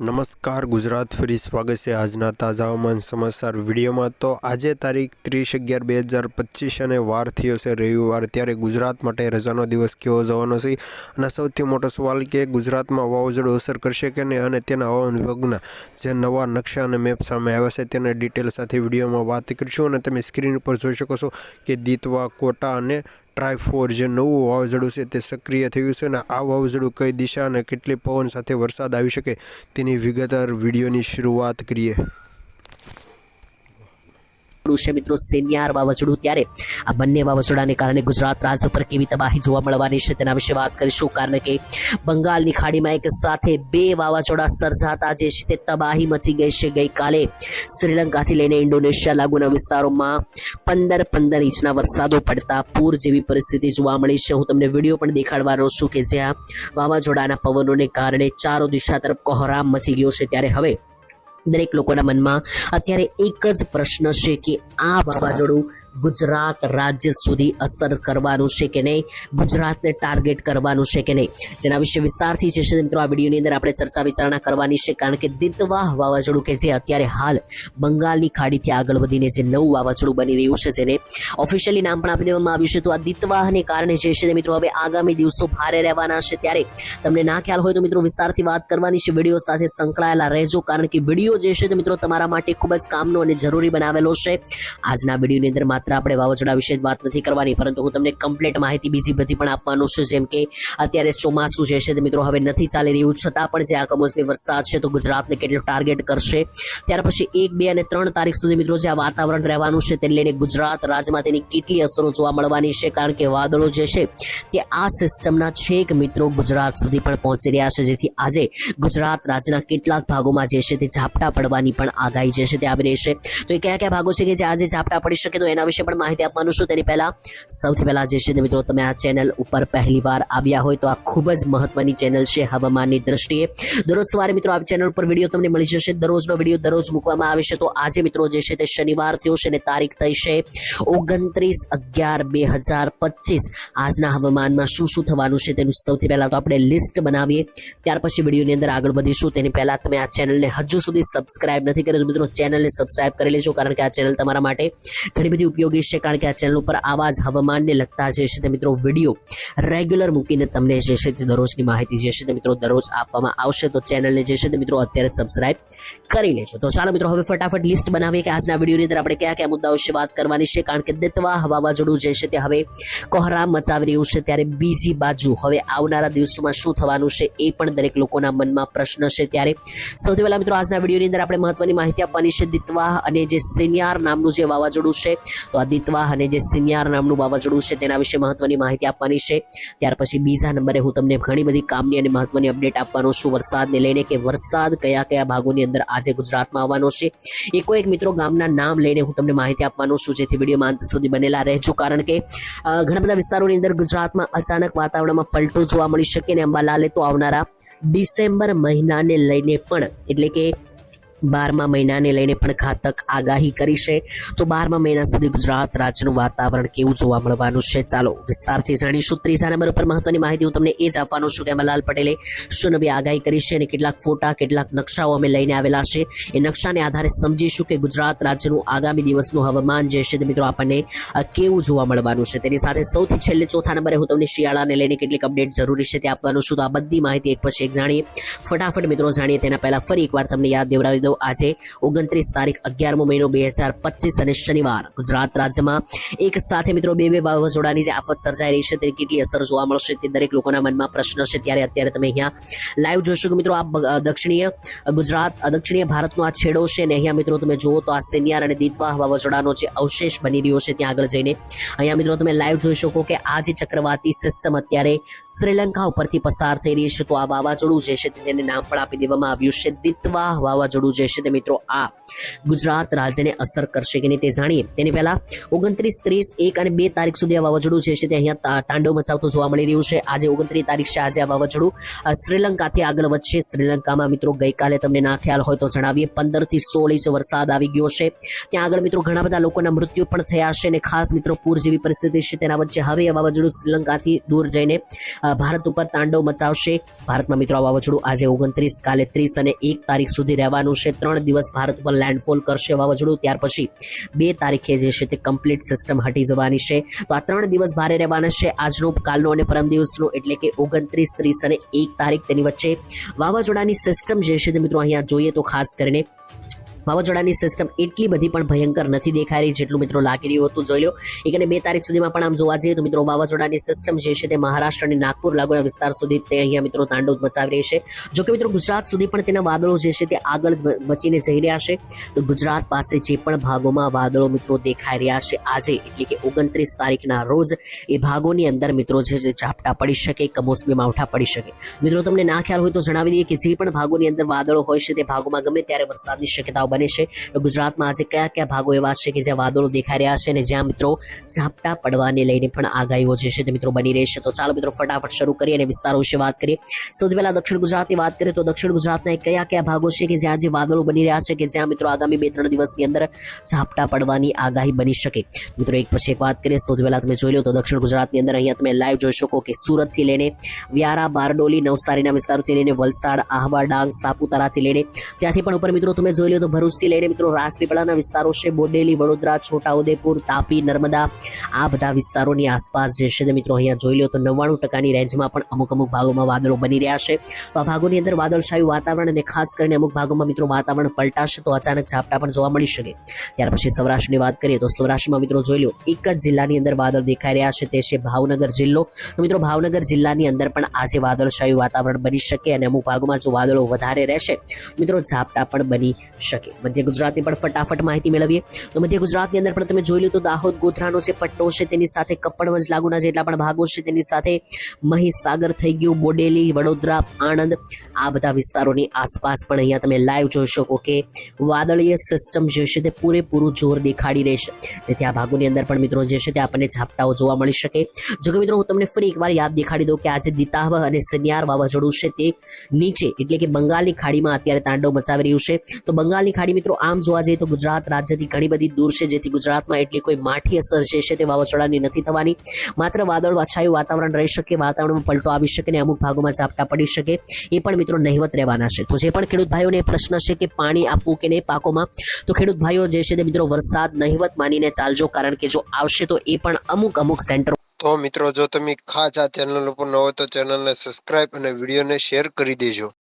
નમસ્કાર, ગુજરાત ફરી સ્વાગત છે આજના તાજા હવામાન સમાચાર વિડીયોમાં. તો આજે તારીખ ત્રીસ અગિયાર બે હજાર પચીસ અને વાર થયો છે રવિવાર, ત્યારે ગુજરાત માટે રજાનો દિવસ કેવો જવાનો છે? અને સૌથી મોટો સવાલ કે ગુજરાતમાં વાવાઝોડું અસર કરશે કે નહીં અને તેના હવામાન વિભાગના જે નવા નકશા અને મેપ સામે આવ્યા છે તેના ડિટેલ સાથે વિડીયોમાં વાત કરીશું. અને તમે સ્ક્રીન ઉપર જોઈ શકો છો કે દીતવા, કોટા અને ટ્રાયફોર જે નવું વાવાઝોડું છે તે સક્રિય થયું છે અને આ વાવાઝોડું કઈ દિશા અને કેટલી પવન સાથે વરસાદ આવી શકે તેની વિગતવાર વિડીયોની શરૂઆત કરીએ. વાવાઝોડું છે મિત્રો. સેનિયાર વાવાઝોડું ત્યારે આ બંને વાવાઝોડાને કારણે ગુજરાત રાજ્ય પર કેવી તબાહી જોવા મળવાની છે તેના વિશે વાત કરીશું. કારણ કે બંગાળની ખાડીમાં એક સાથે બે વાવાઝોડા સર્જાતા જે છે તે તબાહી મચી ગઈ છે. ગઈકાલે શ્રીલંકાથી લઈને ઇન્ડોનેશિયા લાગુના વિસ્તારોમાં પંદર પંદર ઇંચના વરસાદો પડતા પૂર જેવી પરિસ્થિતિ જોવા મળી છે. હું તમને વીડિયો પણ દેખાડવાનો છું કે જ્યાં વાવાઝોડાના પવનોને કારણે ચારો દિશા તરફ કોહરામ મચી ગયો છે. ત્યારે હવે દરેક લોકોના મનમાં અત્યારે એક જ પ્રશ્ન છે કે આ વાવાઝોડું ગુજરાત રાજ્ય સુધી અસર કરવાનું છે કે નહીં? ગુજરાતને ટાર્ગેટ કરવાનું છે કે નહીં? જેના વિશે વિસ્તારથી છે મિત્રો આ વિડીયોની અંદર આપણે ચર્ચા વિચારણા કરવાની છે, કારણ કે દિતવાહ વાવાઝોડું કે જે અત્યારે હાલ બંગાળની ખાડીથી આગળ વધીને જે નવું વાવાઝોડું બની રહ્યું છે, જેને ઓફિશિયલી નામ પણ આપી દેવામાં આવ્યું છે. તો આ દિતવાહને કારણે જે છે મિત્રો હવે આગામી દિવસો ભારે રહેવાના છે. ત્યારે તમને ના ખ્યાલ હોય તો મિત્રો વિસ્તારથી વાત કરવાની છે. વીડિયો સાથે સંકળાયેલા રહેજો, કારણ કે વીડિયો જે છે તે મિત્રો તમારા માટે ખૂબ જ કામનો અને જરૂરી બનાવેલો છે. આજના વિડીયોની અંદર માત્ર આપણે વાવાઝોડા વિશે જ વાત નથી કરવાની, પરંતુ હું તમને કમ્પ્લીટ માહિતી બીજી બધી પણ આપવાનું છું, જેમ કે અત્યારે ચોમાસું જે છે તે મિત્રો હવે નથી ચાલી રહ્યું, છતાં પણ જે આ કમોસમી વરસાદ છે તો ગુજરાતને કેટલો ટાર્ગેટ કરશે? ત્યાર પછી એક, બે અને ત્રણ તારીખ સુધી મિત્રો જે આ વાતાવરણ રહેવાનું છે તેને લઈને ગુજરાત રાજ્યમાં તેની કેટલી અસરો જોવા મળવાની છે? કારણ કે વાદળો જે છે તે આ સિસ્ટમના છેક મિત્રો ગુજરાત સુધી પણ પહોંચી રહ્યા છે, જેથી આજે ગુજરાત રાજ્યના કેટલાક ભાગોમાં જે છે તે ઝાપટા પડવાની પણ આગાહી જે છે તે આવી રહી છે. તો એ કયા કયા ભાગો છે કે જે આજે ઝાપટા પડી શકે તો એના વિશે પણ માહિતી આપવાનું છું. તેની પહેલા સૌથી પહેલા જે છે મિત્રો, તમે આ ચેનલ ઉપર પહેલી વાર આવ્યા હોય તો આ ખૂબ જ મહત્વની ચેનલ છે હવામાનની દ્રષ્ટિએ. દરરોજ સવારે મિત્રો આ ચેનલ પર વીડિયો તમને મળી જશે. દરરોજનો વીડિયો દરરોજ મૂકવામાં આવે છે. તો આજે મિત્રો જે છે તે શનિવાર થયો છે અને તારીખ થઈ છે ઓગણત્રીસ અગિયાર બે હજાર પચીસ. આજના હવામાનમાં શું શું થવાનું છે તેનું સૌથી પહેલાં તો આપણે લિસ્ટ બનાવીએ. ત્યાર પછી વિડીયોની અંદર આગળ વધીશું. તેની પહેલા તમે આ ચેનલને હજુ સુધી સબસ્ક્રાઇબ નથી કરી તો મિત્રો, ચેનલને સબસ્ક્રાઇબ કરી લેજો, કારણ કે આ ચેનલ તમારા માટે ઘણી બધી ઉપયોગી છે કારણ કે આ ચેનલ ઉપર આવા જ હવામાનને લગતા જે છે તે મિત્રો વીડિયો રેગ્યુલર મૂકીને તમને જે છે તે દરરોજની માહિતી જે છે તે મિત્રો દરરોજ આપવામાં આવશે. તો ચેનલને જે છે તે મિત્રો અત્યારે સબસ્ક્રાઇબ કરી લેજો. તો ચાલો મિત્રો હવે ફટાફટ લિસ્ટ બનાવીએ કે આજના વિડીયોની અંદર આપણે કયા કયા મુદ્દાઓ વિશે વાત કરવાની છે. કારણ કે દિતવા વાવાઝોડું જે છે તે હવે કોહરામ મચાવી રહ્યું છે ત્યારે બીજી બાજુ હવે આવનારા દિવસોમાં શું થવાનું છે એ પણ દરેક લોકોના મનમાં પ્રશ્ન છે. ત્યારે સૌથી પહેલા મિત્રો આજના વિડીયોની અંદર આપણે મહત્વની માહિતી આપવાની છે. દિતવાહ અને જે સિનિયાર નામનું જે વાવાઝોડું છે તો આ દિતવાહ અને જે સિનિયાર નામનું વાવાઝોડું છે તેના વિશે મહત્વની માહિતી આપવાની છે. ત્યાર પછી બીજા નંબરે હું તમને ઘણી બધી કામની અને મહત્વની અપડેટ આપવાનો છું વરસાદને લઈને કે વરસાદ કયા કયા ભાગોની અંદર આજે ગુજરાતમાં આવવાનો છે. એકો એક મિત્રો ગામના નામ લઈને હું તમને માહિતી આપવાનો છું, જેથી વિડીયોમાં અંત સુધી બનેલા રહેજો. કારણ કે ઘણા બધા વિસ્તારોની અંદર ગુજરાતમાં અચાનક વાતાવરણમાં પલટો જોવા મળી શકે ને અંબાલાલે તો આવનારા ડિસેમ્બર મહિનાને લઈને પણ, એટલે કે બારમા મહિનાને લઈને પણ ઘાતક આગાહી કરી છે. તો બારમા મહિના સુધી ગુજરાત રાજ્યનું વાતાવરણ કેવું જોવા મળવાનું છે? ચાલો વિસ્તારથી જાણીશું. ત્રીજા નંબર ઉપર મહત્વની માહિતી હું તમને એ જ આપવાનું છું કે અમરલાલ પટેલે શું નવી આગાહી કરી છે અને કેટલાક ફોટા, કેટલાક નકશાઓ અમે લઈને આવેલા છે. એ નકશાને આધારે સમજીશું કે ગુજરાત રાજ્યનું આગામી દિવસનું હવામાન જે છે તે મિત્રો આપણને કેવું જોવા મળવાનું છે? તેની સાથે સૌથી છેલ્લે ચોથા નંબરે હું તમને શિયાળાને લઈને કેટલીક અપડેટ જરૂરી છે તે આપવાનું છું. તો આ બધી માહિતી એક પછી એક જાણીએ. ફટાફટ મિત્રો જાણીએ તેના પહેલા ફરી એકવાર તમને યાદ દેવડાવી દઉં. આજે ઓગણત્રીસ તારીખ અગિયારમો મહિનો બે હજાર પચીસ અને શનિવાર. ગુજરાત રાજ્યમાં એક સાથે મિત્રો બે બે વાવાઝોડાની જે આફત સર્જાઈ રહી છે તેની કેટલી અસર જોવા મળશે તે દરેક લોકોના મનમાં પ્રશ્ન છે. ત્યારે અત્યારે તમે અહીંયા લાઈવ જોશો કે મિત્રો આ દક્ષિણીય ગુજરાત દક્ષિણીય ભારતનો આ છેડો છે અને અહીંયા મિત્રો તમે જુઓ તો આ સેનિયાર અને દીતવાહ વાવાઝોડાનો જે અવશેષ બની રહ્યો છે ત્યાં આગળ જઈને અહીંયા મિત્રો તમે લાઈવ જોઈ શકો કે આ જે ચક્રવાતી સિસ્ટમ અત્યારે શ્રીલંકા ઉપરથી પસાર થઈ રહી છે. તો આ વાવાઝોડું જે છે તેને નામ પણ આપી દેવામાં આવ્યું છે. દિતવાહ વાવાઝોડું જે છે તે મિત્રો. આ ગુજરાત રાજ્યને અસર કરશે કે નહીં તે જાણીએ. તેની પહેલા ઓગણત્રીસ, ત્રીસ, એક અને બે તારીખ સુધી આ વાવાઝોડું જે છે તે અહીંયા તાંડવ મચાવતું જોવા મળી રહ્યું છે. આજે ઓગણત્રીસ તારીખ છે. આજે આ વાવાઝોડું શ્રીલંકાથી આગળ વધશે. શ્રીલંકામાં મિત્રો ગઈકાલે તમને ના ખ્યાલ હોય તો જણાવીએ. પંદરથી સોળ ઇંચ વરસાદ આવી ગયો છે. ત્યાં આગળ મિત્રો ઘણા બધા લોકોના મૃત્યુ પણ થયા છે અને ખાસ મિત્રો પૂર જેવી પરિસ્થિતિ છે તેના વચ્ચે હવે આ વાવાઝોડું શ્રીલંકાથી દૂર જઈને ભારત ઉપર તાંડવ મચાવશે. ભારતમાં મિત્રો આ વાવાઝોડું આજે ઓગણત્રીસ, કાલે ત્રીસ અને એક તારીખ સુધી રહેવાનું છે. ત્રણ દિવસ ભારત પર લેન્ડફોલ કરશે વાવાઝોડું. ત્યાર પછી બે તારીખે જે છે તે કમ્પ્લીટ સિસ્ટમ હટી જવાની છે. તો આ ત્રણ દિવસ ભારે રહેવાના છે. આજનો કાલનો અને પરમ દિવસનો એટલે કે ઓગણત્રીસ, ત્રીસ અને એક તારીખ તેની વચ્ચે વાવાઝોડાની સિસ્ટમ જે છે તે મિત્રો અહીંયા જોઈએ તો ખાસ કરીને વાવાઝોડાની સિસ્ટમ એટલી બધી પણ ભયંકર નથી દેખાઈ રહી જેટલું મિત્રો લાગી રહ્યું હતું. જોઈ લો એક અને બે તારીખ સુધીમાં પણ આમ જોવા જઈએ તો મિત્રો વાવાઝોડાની સિસ્ટમ જે છે તે મહારાષ્ટ્રની નાગપુર લાગુના વિસ્તાર સુધી તે અહીંયા મિત્રો તાંડવ મચાવી રહી છે. જો કે મિત્રો ગુજરાત સુધી પણ તેના વાદળો જે છે તે આગળ જ બચીને જઈ રહ્યા છે. તો ગુજરાત પાસે જે પણ ભાગોમાં વાદળો મિત્રો દેખાઈ રહ્યા છે આજે, એટલે કે ઓગણત્રીસ તારીખના રોજ, એ ભાગોની અંદર મિત્રો જે છે ઝાપટા પડી શકે, કમોસમી માવઠા પડી શકે. મિત્રો તમને ના ખ્યાલ હોય તો જણાવી દઈએ કે જે પણ ભાગોની અંદર વાદળો હોય છે તે ભાગોમાં ગમે ત્યારે વરસાદની શક્યતાઓ બને છે. ગુજરાતમાં આજે કયા કયા ભાગો એવા છે કે જ્યાં વાદળો દેખાઈ રહ્યા છે અને જ્યાં મિત્રો ઝાપટા પડવાને લઈને પણ આગાહીઓ જે છે તે મિત્રો બની રહેશે તો ચાલો મિત્રો ફટાફટ શરૂ કરીએ અને વિસ્તારો વિશે વાત કરીએ. સૌથી પહેલા દક્ષિણ ગુજરાતની વાત કરીએ તો દક્ષિણ ગુજરાતના કયા કયા ભાગો છે કે જ્યાં જે વાદળો બની રહ્યા છે કે જ્યાં મિત્રો આગામી બે ત્રણ દિવસની અંદર ઝાપટા પડવાની આગાહી બની શકે? મિત્રો એક પછી એક વાત કરીએ. સૌથી પહેલા તમે જોઈ લો તો દક્ષિણ ગુજરાતની અંદર અહીંયા તમે લાઈવ જોઈ શકો કે સુરતથી લઈને વ્યારા, બારડોલી, નવસારીના વિસ્તારોથી લઈને વલસાડ, આહવા, ડાંગ, સાપુતારાથી લઈને ત્યાંથી પણ ઉપર મિત્રો તમે જોઈ લો તો ભરૂચથી લઈને મિત્રો રાજપીપળાના વિસ્તારો છે, બોડેલી, વડોદરા, છોટાઉદેપુર, તાપી, નર્મદા, આ બધા વિસ્તારોની આસપાસ જે છે મિત્રો અહીંયા જોઈ લો તો નવ્વાણું ટકાની રેન્જમાં પણ અમુક અમુક ભાગોમાં વાદળો બની રહ્યા છે. તો આ ભાગોની અંદર વાદળછાયું વાતાવરણ અને ખાસ કરીને અમુક ભાગોમાં મિત્રો વાતાવરણ પલટાશે તો અચાનક ઝાપટા પણ જોવા મળી શકે. ત્યાર પછી સૌરાષ્ટ્રની વાત કરીએ તો સૌરાષ્ટ્રમાં મિત્રો જોઈ લો એક જ જિલ્લાની અંદર વાદળ દેખાઈ રહ્યા છે, તે છે ભાવનગર જિલ્લો. તો મિત્રો ભાવનગર જિલ્લાની અંદર પણ આજે વાદળછાયું વાતાવરણ બની શકે અને અમુક ભાગોમાં જો વાદળો વધારે રહેશે, મિત્રો ઝાપટા પણ બની શકે. મધ્ય ગુજરાતની પણ ફટાફટ માહિતી મેળવીએ. તો મધ્ય ગુજરાતની અંદર પણ તમે જોઈ લો તો દાહોદ ગોધરાનો જે પટ્ટો છે તેની સાથે કપડવંજ લાગુના જેટલા પણ ભાગો છે તેની સાથે મહીસાગર થઈ ગયું, બોડેલી, વડોદરા, આણંદ, આ બધા વિસ્તારોની આસપાસ પણ અહીંયા તમે લાઈવ જોઈ શકો કે વાદળીય સિસ્ટમ જે છે તે પૂરેપૂરું જોર દેખાડી રહેશે તેથી આ ભાગોની અંદર પણ મિત્રો જે છે તે આપણને ઝાપટાઓ જોવા મળી શકે. જોકે મિત્રો હું તમને ફરી એકવાર યાદ દેખાડી દઉં કે આજે દિતાહ અને સનિયાર વાવાઝોડું છે તે નીચે, એટલે કે બંગાળની ખાડીમાં અત્યારે તાંડવ મચાવી રહ્યું છે. તો બંગાળની ખાડી મિત્રો, આમ જોવા જઈએ તો ગુજરાત રાજ્યથી ઘણી બધી દૂર છે, જેથી ગુજરાતમાં એટલી કોઈ માઠી અસર જે છે તે વાવાઝોડાની નથી થવાની. માત્ર વાદળ વાછાયું વાતાવરણ રહી શકે, વાતાવરણમાં પલટો આવી શકે ને અમુક ભાગોમાં ઝાપટા પડી શકે, એ પણ મિત્રો નહિવત રહેવાના છે. તો જે પણ ખેડૂત ભાઈઓને પ્રશ્ન છે કે પાણી આપવું કે નહીં પાકોમાં, તો ખેડૂત ભાઈઓ જે છે તે મિત્રો વરસાદ નહિવત માનીને ચાલજો, કારણ કે જો આવશે તો એ પણ અમુક અમુક સેન્ટર તો મિત્રો, જો તમે ખાસ આ ચેનલ ઉપર ન હોય તો ચેનલને સબસ્ક્રાઇબ અને વિડીયોને શેર કરી દેજો.